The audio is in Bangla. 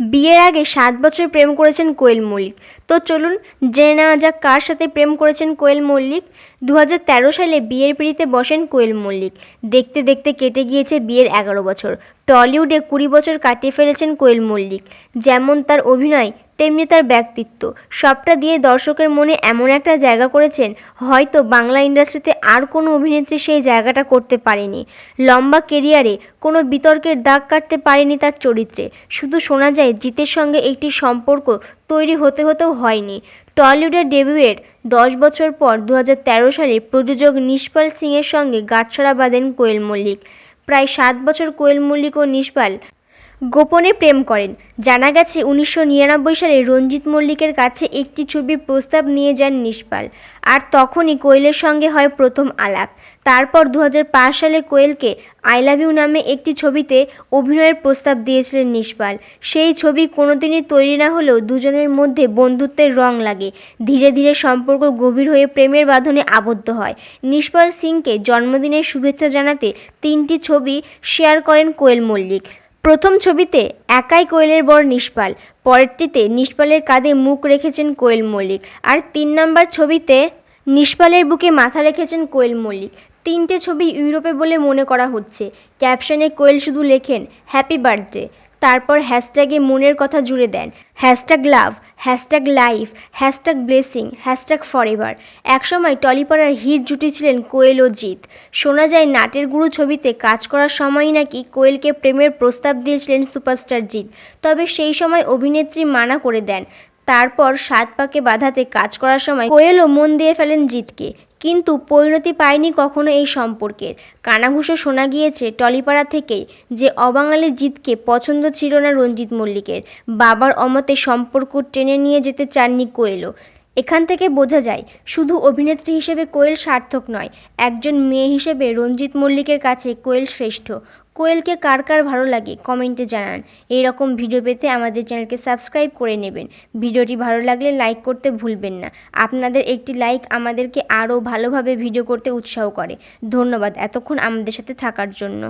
বিয়ের আগে সাত বছর প্রেম করেছেন কোয়েল মল্লিক। তো চলুন জেনে নেওয়া যাক কার সাথে প্রেম করেছেন কোয়েল মল্লিক। দু হাজার তেরো সালে বিয়ের পিড়িতে বসেন কোয়েল মল্লিক। দেখতে দেখতে কেটে গিয়েছে বিয়ের এগারো বছর। টলিউডে কুড়ি বছর কাটিয়ে ফেলেছেন কোয়েল মল্লিক। যেমন তার অভিনয়, তেমনি তার ব্যক্তিত্ব। সবটা দিয়ে দর্শকের মনে এমন একটা জায়গা করেছেন, হয়তো বাংলা ইন্ডাস্ট্রিতে আর কোনো অভিনেত্রী সেই জায়গাটা করতে পারেনি। লম্বা কেরিয়ারে কোনো বিতর্কের দাগ কাটতে পারেনি তার চরিত্রে। শুধু শোনা যায় জিতের সঙ্গে একটি সম্পর্ক তৈরি হতে হতেও হয়নি। টলিউডের ডেবিউয়ের দশ বছর পর দু হাজার তেরো সালে প্রযোজক নিষ্পাল সিংয়ের সঙ্গে গাঁটছড়া বাঁধেন কোয়েল মল্লিক। প্রায় সাত বছর কোয়েল মল্লিক ও নিষ্পাল গোপনে প্রেম করেন। জানা গেছে, উনিশশো নিরানব্বই সালে রঞ্জিত মল্লিকের কাছে একটি ছবির প্রস্তাব নিয়ে যান নিষ্পাল। আর তখনই কোয়েলের সঙ্গে হয় প্রথম আলাপ। তারপর দু হাজার পাঁচ সালে কোয়েলকে আই লাভ ইউ নামে একটি ছবিতে অভিনয়ের প্রস্তাব দিয়েছিলেন নিষ্পাল। সেই ছবি কোনোদিনই তৈরি না হলেও দুজনের মধ্যে বন্ধুত্বের রং লাগে। ধীরে ধীরে সম্পর্ক গভীর হয়ে প্রেমের বাঁধনে আবদ্ধ হয়। নিষ্পাল সিংকে জন্মদিনের শুভেচ্ছা জানাতে তিনটি ছবি শেয়ার করেন কোয়েল মল্লিক। প্রথম ছবিতে একাই কোয়েলের বর নিষ্পাল, পরেরটিতে নিষ্পালের কাঁধে মুখ রেখেছেন কোয়েল মল্লিক, আর তিন নম্বর ছবিতে নিষ্পালের বুকে মাথা রেখেছেন কোয়েল মল্লিক। তিনটে ছবি ইউরোপে বলে মনে করা হচ্ছে। ক্যাপশনে কোয়েল শুধু লেখেন, হ্যাপি বার্থডে। তারপর হ্যাশট্যাগে মনের কথা জুড়ে দেন। Hashtag love. Hashtag life, hashtag blessing, hashtag forever. একসময় টলিপাড়ার হিট জুটি ছিলেন কোয়েল ও জিৎ। শোনা যায়, নাটের গুরু ছবিতে কাজ করার সময়ই নাকি কোয়েলকে প্রেমের প্রস্তাব দিয়েছিলেন সুপারস্টার জিৎ। তবে সেই সময় অভিনেত্রী মানা করে দেন। তারপর সাত পাকে বাধাতে কাজ করার সময় কোয়েলও মন দিয়ে ফেলেন জিতকে কিন্তু পরিণতি পায়নি কখনো এই সম্পর্কের। কানাঘুষো শোনা গিয়েছে টলিপাড়া থেকেই যে অবাঙালি জিতকে পছন্দ ছিল না রঞ্জিত মল্লিকের। বাবার অমতে সম্পর্ক টেনে নিয়ে যেতে চাননি কোয়েলও। এখান থেকে বোঝা যায়, শুধু অভিনেত্রী হিসেবে কোয়েল সার্থক নয়, একজন মেয়ে হিসেবে রঞ্জিত মল্লিকের কাছে কোয়েল শ্রেষ্ঠ। কোয়েলকে কার কার ভালো লাগে কমেন্টে জানান। এই রকম ভিডিও পেতে আমাদের চ্যানেলকে সাবস্ক্রাইব করে নেবেন। ভিডিওটি ভালো লাগলে লাইক করতে ভুলবেন না। আপনাদের একটি লাইক আমাদেরকে আরও ভালোভাবে ভিডিও করতে উৎসাহ করে। ধন্যবাদ এতক্ষণ আমাদের সাথে থাকার জন্য।